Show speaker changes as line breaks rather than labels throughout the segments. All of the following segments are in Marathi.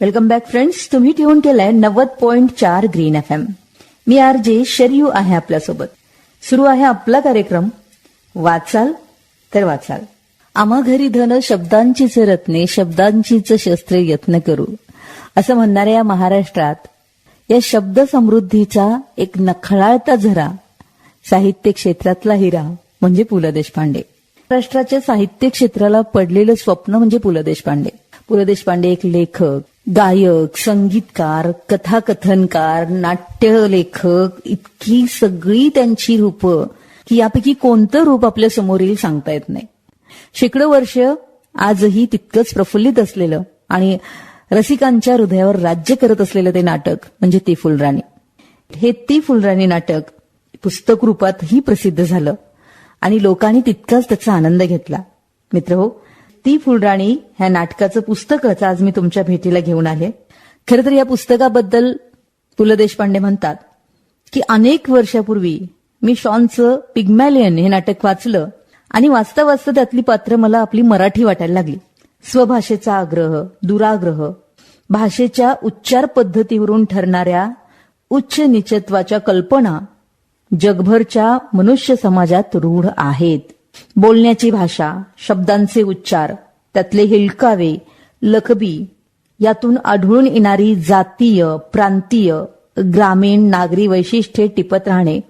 वेलकम बॅक फ्रेंड्स तुम्ही ट्यून केलाय नव्वद पॉईंट चार ग्रीन एफ एम मी आर जे शरयू आहे आपल्यासोबत. सुरू आहे आपला कार्यक्रम वाचाल तर वाचाल. आम्हा घरी धन शब्दांचीच रत्ने शब्दांचीच शस्त्रे यत्न करू. असं म्हणणाऱ्या या महाराष्ट्रात या शब्द समृद्धीचा एक नखळाळता झरा. साहित्य क्षेत्रातला हिरा म्हणजे पु ल देशपांडे. महाराष्ट्राच्या साहित्य क्षेत्राला पडलेलं स्वप्न म्हणजे पु ल देशपांडे. पु ल देशपांडे एक लेखक गायक संगीतकार कथाकथनकार नाट्य लेखक इतकी सगळी त्यांची रूपं की यापैकी कोणतं रूप आपल्यासमोर येईल सांगता येत नाही. शेकडो वर्ष आजही तितकंच प्रफुल्लित असलेलं आणि रसिकांच्या हृदयावर राज्य करत असलेलं ते नाटक म्हणजे ती फुलराणी. हे ती फुलराणी नाटक पुस्तक रूपातही प्रसिद्ध झालं आणि लोकांनी तितकाच त्याचा आनंद घेतला. मित्र हो ती फुलराणी ह्या नाटकाचं पुस्तकच आज मी तुमच्या भेटीला घेऊन आले. खरं तर या पुस्तकाबद्दल पु ल देशपांडे म्हणतात की अनेक वर्षापूर्वी मी शॉनचं पिग्मॅलियन हे नाटक वाचलं आणि वाचता वाचता त्यातली पात्र मला आपली मराठी वाटायला लागली. स्वभाषेचा आग्रह दुराग्रह भाषेच्या उच्चार पद्धतीवरून ठरणाऱ्या उच्च निचत्वाच्या कल्पना जगभरच्या मनुष्य समाजात रूढ आहेत. बोलण्याची भाषा शब्दांचे उच्चार त्यातले हिलकावे लकबी यातून आढळून येणारी जातीय प्रांतीय ग्रामीण नागरी वैशिष्ट्ये टिपत राहणे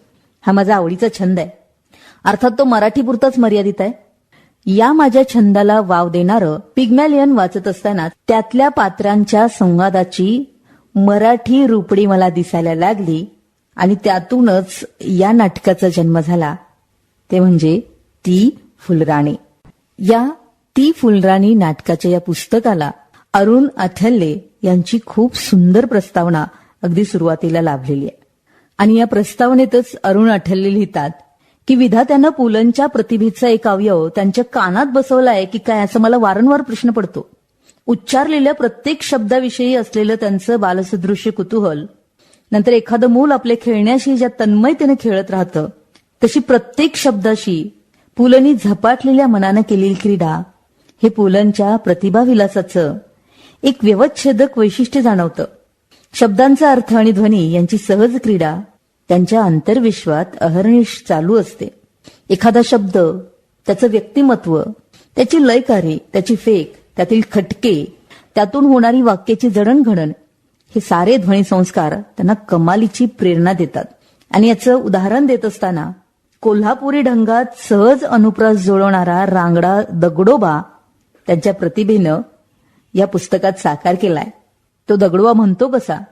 हा माझा आवडीचा छंद आहे. अर्थात तो मराठीपुरताच मर्यादित आहे. या माझ्या छंदाला वाव देणारं पिग्मॅलियन वाचत असताना त्यातल्या पात्रांच्या संवादाची मराठी रूपडी मला दिसायला लागली आणि त्यातूनच या नाटकाचा जन्म झाला. ते म्हणजे ती फुलराणी. या ती फुलराणी नाटकाच्या या पुस्तकाला अरुण अथल्ले यांची खूप सुंदर प्रस्तावना अगदी सुरुवातीला लाभलेली आहे. आणि या प्रस्तावनेतच अरुण अठल्ले लिहितात की विधात्यानं पुलंच्या प्रतिभेचा एक अवयव त्यांच्या कानात बसवलाय की काय असं मला वारंवार प्रश्न पडतो. उच्चारलेल्या प्रत्येक शब्दाविषयी असलेलं त्यांचं बालसदृश्य कुतूहल नंतर एखादं मूल आपले खेळण्याशी ज्या तन्मयतेने खेळत राहतं तशी प्रत्येक शब्दाशी पुलंनी झपाटलेल्या मनानं केलेली क्रीडा हे पुलंच्या प्रतिभा विलासाचं एक व्यवच्छेदक वैशिष्ट्य जाणवतं. शब्दांचा अर्थ आणि ध्वनी यांची सहज क्रीडा त्यांच्या अंतर्विश्वात अहर्निश चालू असते. एखादा शब्द त्याचं व्यक्तिमत्व त्याची लयकारी त्याची फेक त्यातील खटके त्यातून होणारी वाक्याची जडणघडण हे सारे ध्वनी संस्कार त्यांना कमालीची प्रेरणा देतात. आणि याचं उदाहरण देत असताना कोल्हापुरी ढंगात सहज अनुप्रास जुळवणारा रांगडा दगडोबा त्यांच्या प्रतिभेनं या पुस्तकात साकार केलाय. तो दगडोबा म्हणतो कसा?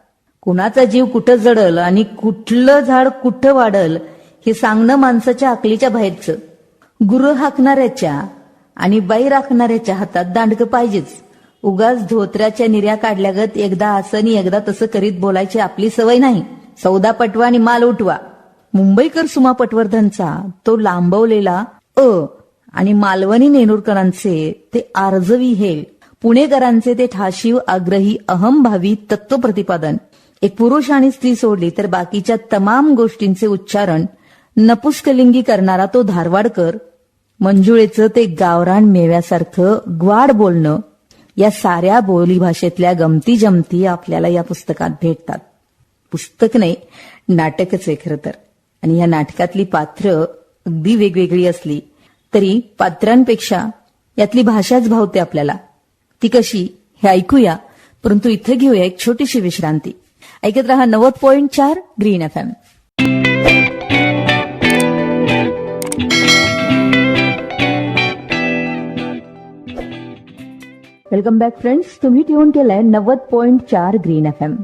कुणाचा जीव कुठं जडल आणि कुठलं झाड कुठं वाढल हे सांगणं माणसाच्या अकलीच्या बाहेरचं. गुरु हाकणाऱ्याच्या आणि बाई राखणाऱ्याच्या हातात दांडकं पाहिजेच. उगाच धोत्र्याच्या निर्या काढल्यागत एकदा असं आणि एकदा तसं करीत बोलायची आपली सवय नाही. सौदा पटवा आणि माल उठवा. मुंबईकर सुमा पटवर्धनचा तो लांबवलेला अ आणि मालवणी नेनुरकरांचे ते आर्जवी हेल पुणेकरांचे ते ठाशीव आग्रही अहमभावी तत्व प्रतिपादन एक पुरुष आणि स्त्री सोडली तर बाकीच्या तमाम गोष्टींचे उच्चारण नपुष्कलिंगी करणारा तो धारवाडकर मंजुळेचं ते गावरान मेव्यासारखं ग्वाड बोलणं या साऱ्या बोली भाषेतल्या गमती जमती आपल्याला या पुस्तकात भेटतात. पुस्तक नाही नाटकच आहे खरं तर. आणि या नाटकातली पात्र अगदी वेगवेगळी असली तरी पात्रांपेक्षा यातली भाषाच भावते आपल्याला. ती कशी हे ऐकूया. परंतु इथे घेऊया एक छोटीशी विश्रांती. ऐकत रहा नव्वद पॉईंट चार green F M. Welcome back friends. तुम्ही ठेवून केलाय नव्वद पॉईंट चार ग्रीन एफ एम.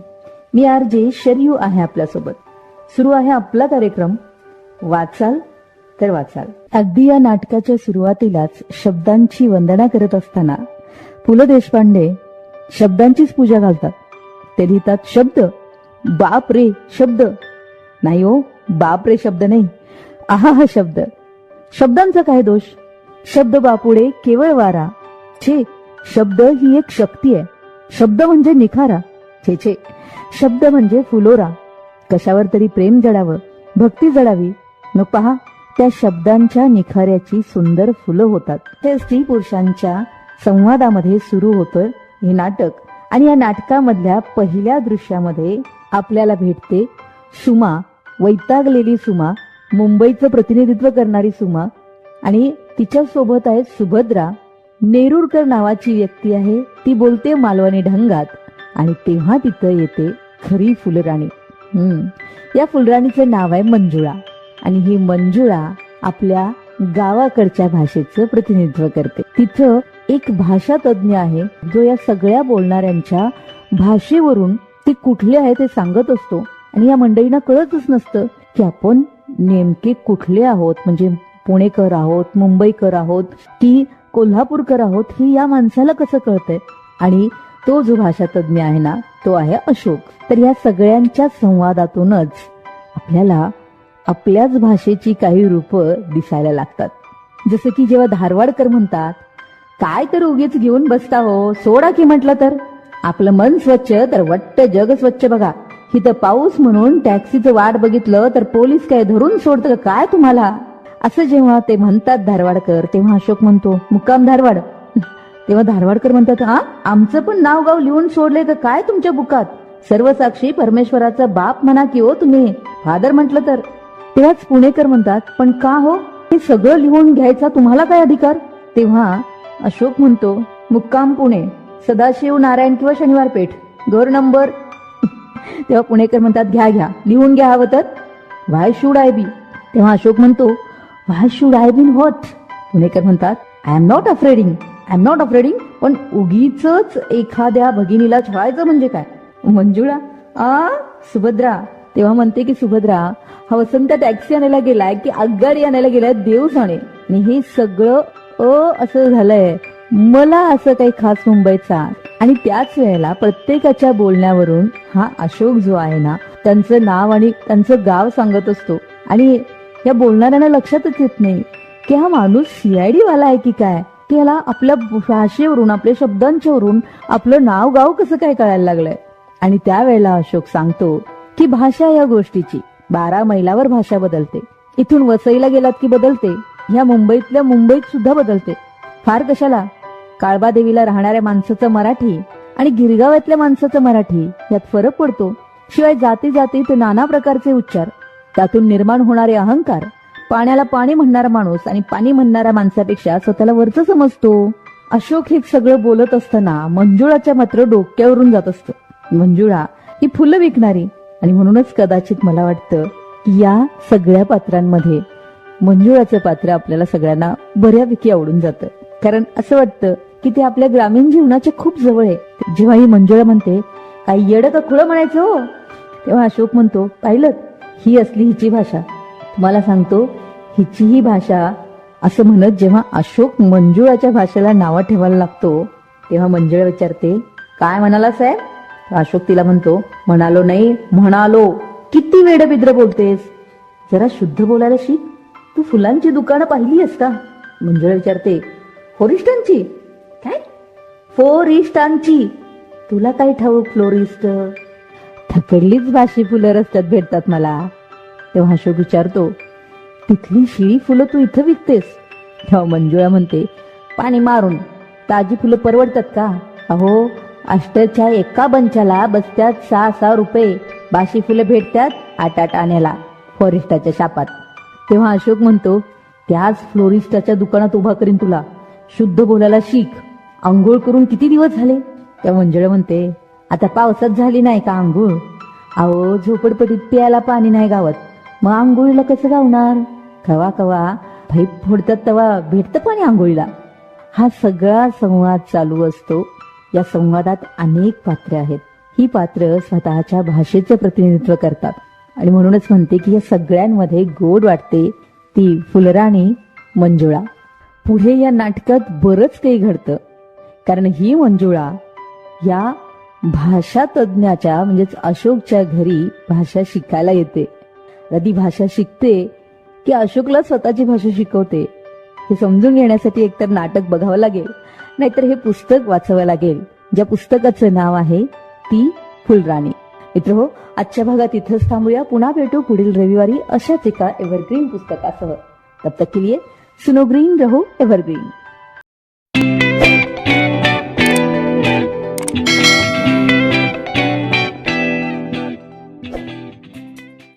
मी आर जे शरयू आहे आपल्यासोबत. सुरू आहे आपला कार्यक्रम. वाचाल तर वाचाल. अगदी या नाटकाच्या सुरुवातीलाच शब्दांची वंदना करत असताना पु ल देशपांडे शब्दांचीच पूजा घालतात. ते लिहितात शब्द? बाप रे शब्द. नाही हो बाप रे शब्द नाही. आहा हा शब्द. शब्दांचा काय दोष? शब्द बापुडे केवळ वारा. छे शब्द ही एक शक्ती आहे. शब्द म्हणजे निखारा. छे छे. शब्द म्हणजे फुलोरा. कशावर तरी प्रेम जडावं भक्ती जडावी न पहा त्या शब्दांच्या निखाऱ्याची सुंदर फुलं होतात. हे स्त्री पुरुषांच्या संवादामध्ये सुरू होतं हे नाटक. आणि या नाटकामधल्या पहिल्या दृश्यामध्ये आपल्याला भेटते सुमा वैतागलेली सुमा मुंबईचं प्रतिनिधित्व करणारी सुमा. आणि तिच्या सोबत आहे सुभद्रा. नेरुरकर नावाची व्यक्ती आहे. ती बोलते मालवणी ढंगात. आणि तेव्हा तिथं येते खरी फुलराणी. या फुलराणीचं नाव आहे मंजुळा. आणि ही मंजुळा आपल्या गावाकडच्या भाषेचं प्रतिनिधित्व करते. तिथं एक भाषा तज्ज्ञ आहे जो या सगळ्या बोलणाऱ्यांच्या भाषेवरून ते कुठले आहे ते सांगत असतो. आणि या मंडळींना कळतच नसतं की आपण नेमके कुठले आहोत. म्हणजे पुणेकर आहोत मुंबईकर आहोत की कोल्हापूरकर आहोत ही या माणसाला कसं कळतंय? आणि तो जो भाषा तज्ज्ञ आहे ना तो आहे अशोक. तर या सगळ्यांच्या संवादातूनच आपल्याला आपल्याच भाषेची काही रूप दिसायला लागतात. जसं की जेव्हा धारवाडकर म्हणतात काय तर उगीच घेऊन बसता हो सोडा की म्हटलं तर. आपलं मन स्वच्छ तर वट्ट जग स्वच्छ बघा. इथं पाऊस म्हणून टॅक्सीचं वाट बघितलं तर पोलीस काय धरून सोडतं काय तुम्हाला? असं जेव्हा ते म्हणतात धारवाडकर तेव्हा अशोक म्हणतो मुक्काम धारवाड तेव्हा धारवाडकर म्हणतात हा आमचं पण नाव गाव लिहून सोडले का काय तुमच्या बुकात? सर्वसाक्षी परमेश्वराचा बाप म्हणा की हो तुम्ही. फादर म्हटलं तर तेव्हाच पुणेकर म्हणतात पण का हो? हे सगळं लिहून घ्यायचा तुम्हाला काय अधिकार? तेव्हा अशोक म्हणतो मुक्काम पुणे सदाशिव नारायण किंवा शनिवार पेठ घर नंबर तेव्हा पुणेकर म्हणतात घ्या घ्या लिहून घ्या हवं तर. Why should I be? तेव्हा अशोक म्हणतो why should I been what पुणेकर म्हणतात I am not afraiding. I am not afraiding पण उगीच एखाद्या भगिनीला छळायचं म्हणजे काय? मंजुळा. आ सुभद्रा. तेव्हा म्हणते की सुभद्रा हा वसंत टॅक्सी आणायला गेलाय की आगगाडी आणायला गेलाय? देव जाणे आणि हे सगळं अ असं झालंय. मला असं काही खास मुंबईचा आणि त्याच वेळेला प्रत्येकाच्या बोलण्यावरून हा अशोक जो आहे ना त्यांचं नाव आणि त्यांचं गाव सांगत असतो. आणि या बोलणाऱ्यांना लक्षातच येत नाही की हा माणूस सीआयडी वाला आहे की काय? की आपल्या भाषेवरून आपल्या शब्दांच्यावरून आपलं नाव गाव कसं काय कळायला लागलंय? आणि त्यावेळेला अशोक सांगतो की भाषा या गोष्टीची बारा मैलावर भाषा बदलते. इथून वसईला गेलात की बदलते ह्या मुंबईतल्या मुंबईत सुद्धा बदलते. फार कशाला? काळबादेवीला राहणाऱ्या माणसाचं मराठी आणि गिरगावातल्या माणसाचं मराठी यात फरक पडतो. शिवाय जाती जातीत नाना प्रकारचे उच्चार त्यातून निर्माण होणारे अहंकार पाण्याला पाणी म्हणणारा माणूस आणि पाणी म्हणणाऱ्या माणसापेक्षा स्वतःला वरच समजतो. अशोक हे सगळं बोलत असताना मंजुळाच्या मात्र डोक्यावरून जात असतं. मंजुळा ही फुलं विकणारी. आणि म्हणूनच कदाचित मला वाटतं की या सगळ्या पात्रांमध्ये मंजुळाचं पात्र आपल्याला सगळ्यांना बऱ्यापैकी आवडून जातं. कारण असं वाटतं की ते आपल्या ग्रामीण जीवनाच्या खूप जवळ आहे. जेव्हा ही मंजुळा म्हणते काही येडं का खुळं म्हणायचं हो. तेव्हा अशोक म्हणतो पाहिलं ही असली हिची भाषा. तुम्हाला सांगतो हिची ही भाषा असं म्हणत जेव्हा अशोक मंजुळाच्या भाषेला नावं ठेवायला लागतो तेव्हा मंजुळा विचारते काय म्हणाला साहेब? अशोक तिला म्हणतो म्हणालो नाही म्हणालो. किती वेड बिद्र बोलतेस? जरा शुद्ध बोलायला शिक तू फुलांची दुकानं पाहिली आहेस का मंजुळा विचारते फोरिस्टांची? काय? फोरिस्टांची. तुला काय ठाऊक फ्लोरिस्ट? थकडलीच भाषी फुलं रस्त्यात भेटतात मला. तेव्हा अशोक विचारतो तिथली शिळी फुलं तू इथं विकतेस? तेव्हा मंजुळा म्हणते पाणी मारून ताजी फुलं परवडतात का? अहो अष्टच्या एका बंचाला बसत्यात सहा सहा रुपये बाशी फुलं भेटतात आठ आठ आण्याला फॉरेस्टाच्या शापात. तेव्हा अशोक म्हणतो त्याच फ्लोरिस्टाच्या दुकानात उभा करीन तुला शुद्ध बोलायला शिक आंघोळ करून किती दिवस झाले? त्या मंजुळा म्हणते आता पावसात झाली नाही का आंघोळ? अहो झोपडपटीत प्यायला पाणी नाही गावात मग आंघोळीला कसं गावणार? कवा कवा पाईप फोडतात तेव्हा भेटतं पाणी आंघोळीला? हा सगळा संवाद चालू असतो. या संवादात अनेक पात्रे आहेत. ही पात्र स्वतःच्या भाषेचं प्रतिनिधित्व करतात. आणि म्हणूनच म्हणते की या सगळ्यांमध्ये गोड वाटते ती फुलराणी मंजुळा. पुढे या नाटकात बरंच काही घडतं. कारण ही मंजुळा या भाषा तज्ज्ञाच्या म्हणजेच अशोकच्या घरी भाषा शिकायला येते. आधी भाषा शिकते की अशोकला स्वतःची भाषा शिकवते. हे समजून घेण्यासाठी एकतर नाटक बघावं लागेल नाहीतर हे पुस्तक वाचावं लागेल. ज्या पुस्तकाचं नाव आहे ती फुलराणी. मित्र हो आजच्या भागात इथंच थांबूया. पुन्हा भेटू पुढील रविवारी अशाच एका एव्हरग्रीन पुस्तकासह. तब तक के लिए सुनो ग्रीन रहो एव्हरग्रीन